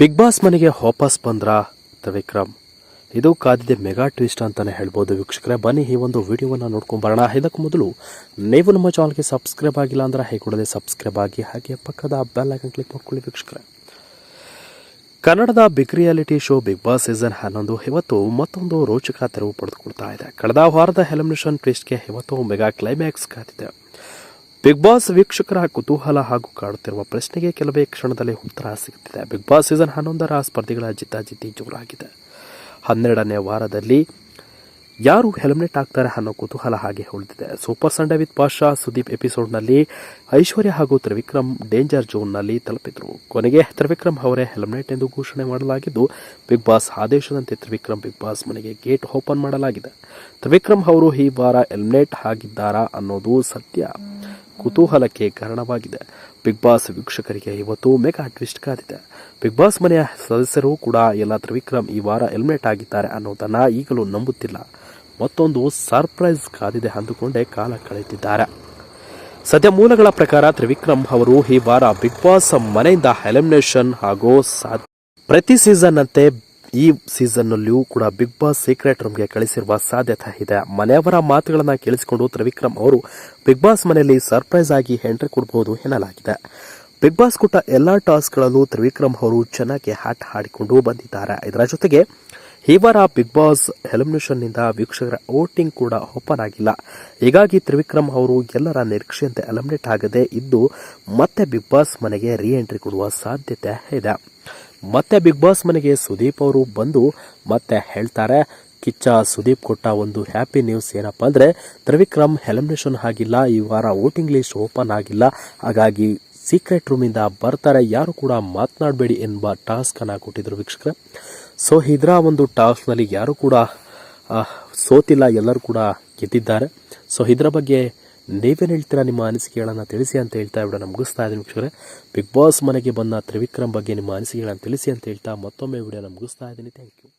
Big Boss ಮನೆಗೆ ವಾಪಸ್ ಬಂದ್ರ ತ್ರಿವಿಕ್ರಮ್ ಇದು ಕಾದಿದೆ ಮೆಗಾ ಟ್ವಿಸ್ಟ್ ಅಂತಾನೆ ಹೇಳ್ಬೋದು ವೀಕ್ಷಕರೇ. ಬನ್ನಿ, ಈ ಒಂದು ವಿಡಿಯೋವನ್ನು ನೋಡ್ಕೊಂಡು ಬರೋಣ. ಇದಕ್ಕೂ ಮೊದಲು ನೀವು ನಮ್ಮ ಚಾನಲ್ಗೆ ಸಬ್ಸ್ಕ್ರೈಬ್ ಆಗಿಲ್ಲ ಅಂದ್ರೆ ಕೂಡಲೇ ಸಬ್ಸ್ಕ್ರೈಬ್ ಆಗಿ, ಹಾಗೆ ಪಕ್ಕದ ಬೆಲ್ ಐಕನ್ ಕ್ಲಿಕ್ ಮಾಡ್ಕೊಳ್ಳಿ ವೀಕ್ಷಕರೇ. ಕನ್ನಡದ big reality show Bigg Boss season ಹನ್ನೊಂದು ಇವತ್ತು ಮತ್ತೊಂದು ರೋಚಕ ತೆರವು ಪಡೆದುಕೊಳ್ತಾ ಇದೆ. ಕಳೆದ ವಾರದ ಎಲಿಮಿನೇಷನ್ ಟ್ವಿಸ್ಟ್ಗೆ ಇವತ್ತು ಮೆಗಾ ಕ್ಲೈಮ್ಯಾಕ್ಸ್ ಕಾದಿದೆ ಬಿಗ್ ಬಾಸ್ ವೀಕ್ಷಕರ ಕುತೂಹಲ ಹಾಗೂ ಕಾಡುತ್ತಿರುವ ಪ್ರಶ್ನೆಗೆ ಕೆಲವೇ ಕ್ಷಣದಲ್ಲಿ ಉತ್ತರ ಸಿಗುತ್ತಿದೆ. ಬಿಗ್ ಬಾಸ್ ಸೀಸನ್ ಹನ್ನೊಂದರ ಸ್ಪರ್ಧಿಗಳ ಜಿದ್ದಾಜಿದ್ದಿ ಜೋರಾಗಿದೆ. ಹನ್ನೆರಡನೇ ವಾರದಲ್ಲಿ ಯಾರು ಹೆಲ್ಮೆಟ್ ಹಾಕ್ತಾರೆ ಅನ್ನೋ ಕುತೂಹಲ ಹಾಗೆ ಉಳಿದಿದೆ. ಸೂಪರ್ ಸಂಡೆ ವಿತ್ ಪಾಶಾ ಸುದೀಪ್ ಎಪಿಸೋಡ್ನಲ್ಲಿ ಐಶ್ವರ್ಯ ಹಾಗೂ ತ್ರಿವಿಕ್ರಮ್ ಡೇಂಜರ್ ಝೋನ್ನಲ್ಲಿ ತಲುಪಿದರು. ಕೊನೆಗೆ ತ್ರಿವಿಕ್ರಮ್ ಅವರೇ ಹೆಲ್ಮೆಟ್ ಎಂದು ಘೋಷಣೆ ಮಾಡಲಾಗಿದ್ದು, ಬಿಗ್ ಬಾಸ್ ಆದೇಶದಂತೆ ತ್ರಿವಿಕ್ರಮ್ ಬಿಗ್ ಬಾಸ್ ಮನೆಗೆ ಗೇಟ್ ಓಪನ್ ಮಾಡಲಾಗಿದೆ. ತ್ರಿವಿಕ್ರಮ್ ಅವರು ಈ ವಾರ ಹೆಲ್ಮೆಟ್ ಆಗಿದ್ದಾರಾ ಅನ್ನೋದು ಸತ್ಯ. ಕುತೂಹಲಕ್ಕೆ ಕಾರಣವಾಗಿದೆ. ಬಿಗ್ ಬಾಸ್ ವೀಕ್ಷಕರಿಗೆ ಇವತ್ತು ಮೆಗಾ ಟ್ವಿಸ್ಟ್ ಕಾದಿದೆ. ಬಿಗ್ ಬಾಸ್ ಮನೆಯ ಸದಸ್ಯರು ಕೂಡ ಎಲ್ಲ ತ್ರಿವಿಕ್ರಮ್ ಈ ವಾರ ಹೆಲ್ಮೆಟ್ ಆಗಿದ್ದಾರೆ ಅನ್ನೋದನ್ನು ಈಗಲೂ ನಂಬುತ್ತಿಲ್ಲ. ಮತ್ತೊಂದು ಸರ್ಪ್ರೈಸ್ ಕಾದಿದೆ ಅಂದುಕೊಂಡೇ ಕಾಲ ಕಳೆದಿದ್ದಾರೆ. ಸದ್ಯ ಮೂಲಗಳ ಪ್ರಕಾರ ತ್ರಿವಿಕ್ರಮ್ ಅವರು ಈ ವಾರ ಬಿಗ್ ಬಾಸ್ ಮನೆಯಿಂದ ಎಲಿಮಿನೇಷನ್ ಹಾಗೂ ಪ್ರತಿ ಸೀಸನ್ ಅಂತೆ ಈ ಸೀಸನ್ನಲ್ಲಿಯೂ ಕೂಡ ಬಿಗ್ ಬಾಸ್ ಸೀಕ್ರೆಟ್ ರೂಮ್ಗೆ ಕಳಿಸಿರುವ ಸಾಧ್ಯತೆ ಇದೆ. ಮನೆಯವರ ಮಾತುಗಳನ್ನ ಕೇಳಿಸಿಕೊಂಡು ತ್ರಿವಿಕ್ರಮ್ ಅವರು ಬಿಗ್ ಬಾಸ್ ಮನೆಯಲ್ಲಿ ಸರ್ಪ್ರೈಸ್ ಆಗಿ ಎಂಟ್ರಿ ಕೊಡಬಹುದು ಎನ್ನಲಾಗಿದೆ. ಬಿಗ್ ಬಾಸ್ ಕೊಟ್ಟ ಎಲ್ಲಾ ಟಾಸ್ಕ್ಗಳಲ್ಲೂ ತ್ರಿವಿಕ್ರಮ್ ಅವರು ಚೆನ್ನಾಗಿ ಹಾಟ್ ಹಾಡಿಕೊಂಡು ಬಂದಿದ್ದಾರೆ. ಇದರ ಜೊತೆಗೆ ಈ ವಾರ ಬಿಗ್ ಬಾಸ್ ಎಲಿಮಿನೇಷನ್ನಿಂದ ವೀಕ್ಷಕರ ವೋಟಿಂಗ್ ಕೂಡ ಓಪನ್ ಆಗಿಲ್ಲ. ಹೀಗಾಗಿ ತ್ರಿವಿಕ್ರಮ್ ಅವರು ಎಲ್ಲರ ನಿರೀಕ್ಷೆಯಂತೆ ಎಲಿಮಿನೇಟ್ ಆಗದೆ ಇದ್ದು ಮತ್ತೆ ಬಿಗ್ ಬಾಸ್ ಮನೆಗೆ ರೀ ಎಂಟ್ರಿ ಕೊಡುವ ಸಾಧ್ಯತೆ ಇದೆ. ಮತ್ತೆ ಬಿಗ್ ಬಾಸ್ ಮನೆಗೆ ಸುದೀಪ್ ಅವರು ಬಂದು ಮತ್ತೆ ಹೇಳ್ತಾರೆ, ಕಿಚ್ಚ, ಸುದೀಪ್ ಕೊಟ್ಟ ಒಂದು ಹ್ಯಾಪಿ ನ್ಯೂಸ್ ಏನಪ್ಪ ಅಂದ್ರೆ, ತ್ರಿವಿಕ್ರಮ್ ಎಲಿಮಿನೇಷನ್ ಆಗಿಲ್ಲ, ಈ ವಾರ ವೋಟಿಂಗ್ ಲಿಸ್ಟ್ ಓಪನ್ ಆಗಿಲ್ಲ, ಹಾಗಾಗಿ ಸೀಕ್ರೆಟ್ ರೂಮಿಂದ ಬರ್ತಾರೆ, ಯಾರು ಕೂಡ ಮಾತನಾಡಬೇಡಿ ಎಂಬ ಟಾಸ್ಕ್ ಅನ್ನ ಕೊಟ್ಟಿದ್ರು ವೀಕ್ಷಕರೇ. ಸೊ ಇದರ ಒಂದು ಟಾಸ್ಕ್ನಲ್ಲಿ ಯಾರು ಕೂಡ ಸೋತಿಲ್ಲ, ಎಲ್ಲರೂ ಕೂಡ ಗೆದ್ದಿದ್ದಾರೆ. ಸೊ ಇದರ ಬಗ್ಗೆ ನೀವೇನು ಹೇಳ್ತೀರಾ ನಿಮ್ಮ ಅನಿಸಿಕೆಗಳನ್ನು ತಿಳಿಸಿ ಅಂತ ಹೇಳ್ತಾ ವಿಡಿಯೋನ ಮುಗಿಸ್ತಾ ಇದ್ದೀನಿ ವೀಕ್ಷಕರೇ. ಬಿಗ್ ಬಾಸ್ ಮನೆಗೆ ಬಂದ ತ್ರಿವಿಕ್ರಮ್ ಬಗ್ಗೆ ನಿಮ್ಮ ಅನಿಸಿಕೆಗಳನ್ನು ತಿಳಿಸಿ ಅಂತ ಹೇಳ್ತಾ ಮತ್ತೊಮ್ಮೆ ವಿಡಿಯೋನ ಮುಗಿಸ್ತಾ ಇದ್ದೀನಿ. Thank you